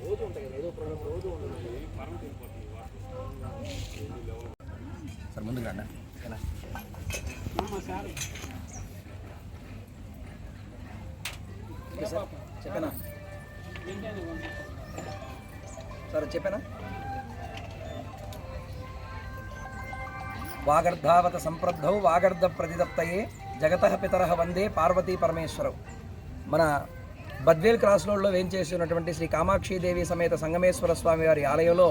రోజు ఉంటాయి కదా ఏదో ప్రోగ్రామ్ రోజు ఉంటుంది సార్ ముందుకు రండి ఓకేనా? సార్ చెప్పానా సార్ చెప్పానా వాగర్ధావత సంప్రద్ధౌ వాగర్ధ ప్రతిదత్తయే జగత పితర వందే పార్వతీ పరమేశ్వరవు మన బద్వేల్ క్రాస్ రోడ్లో వేంచేసి శ్రీ కామాక్షీదేవి సమేత సంగమేశ్వర స్వామి వారి ఆలయంలో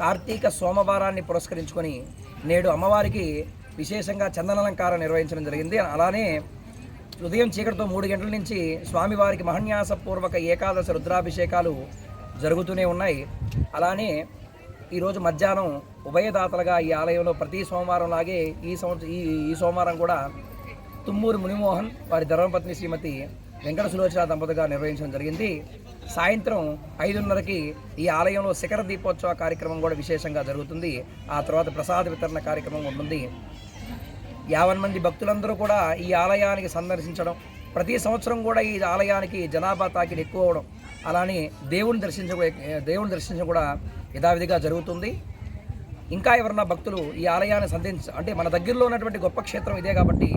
కార్తీక సోమవారాన్ని పురస్కరించుకొని నేడు అమ్మవారికి విశేషంగా చందనాలంకారం నిర్వహించడం జరిగింది. అలానే ఉదయం చీకటితో మూడు గంటల నుంచి స్వామివారికి మహన్యాసపూర్వక ఏకాదశ రుద్రాభిషేకాలు జరుగుతూనే ఉన్నాయి. అలానే ఈరోజు మధ్యాహ్నం ఉభయదాతలుగా ఈ ఆలయంలో ప్రతి సోమవారం లాగే ఈ సంవత్సరం ఈ ఈ సోమవారం కూడా తుమ్మూరు మునిమోహన్ వారి ధర్మపత్ని శ్రీమతి వెంకట సులోచన దంపతిగా నిర్వహించడం జరిగింది. సాయంత్రం ఐదున్నరకి ఈ ఆలయంలో శిఖర దీపోత్సవ కార్యక్రమం కూడా విశేషంగా జరుగుతుంది. ఆ తర్వాత ప్రసాద వితరణ కార్యక్రమం ఉంటుంది. యావన్ మంది భక్తులందరూ కూడా ఈ ఆలయానికి సందర్శించడం ప్రతి సంవత్సరం కూడా ఈ ఆలయానికి జనాభా తాకిడి ఎక్కువ అవడం అలానే దేవుని దర్శించ దేవుని దర్శించడం కూడా యథావిధిగా జరుగుతుంది. ఇంకా ఎవరన్నా భక్తులు ఈ ఆలయాన్ని సంధించ అంటే మన దగ్గరలో ఉన్నటువంటి గొప్ప క్షేత్రం ఇదే కాబట్టి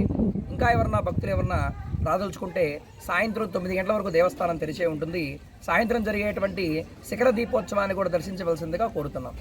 ఇంకా ఎవరన్నా భక్తులు ఎవరన్నా రాదలుచుకుంటే సాయంత్రం తొమ్మిది గంటల వరకు దేవస్థానం తెరిచే ఉంటుంది. సాయంత్రం జరిగేటువంటి శిఖర దీపోత్సవాన్ని కూడా దర్శించవలసిందిగా కోరుతున్నాం.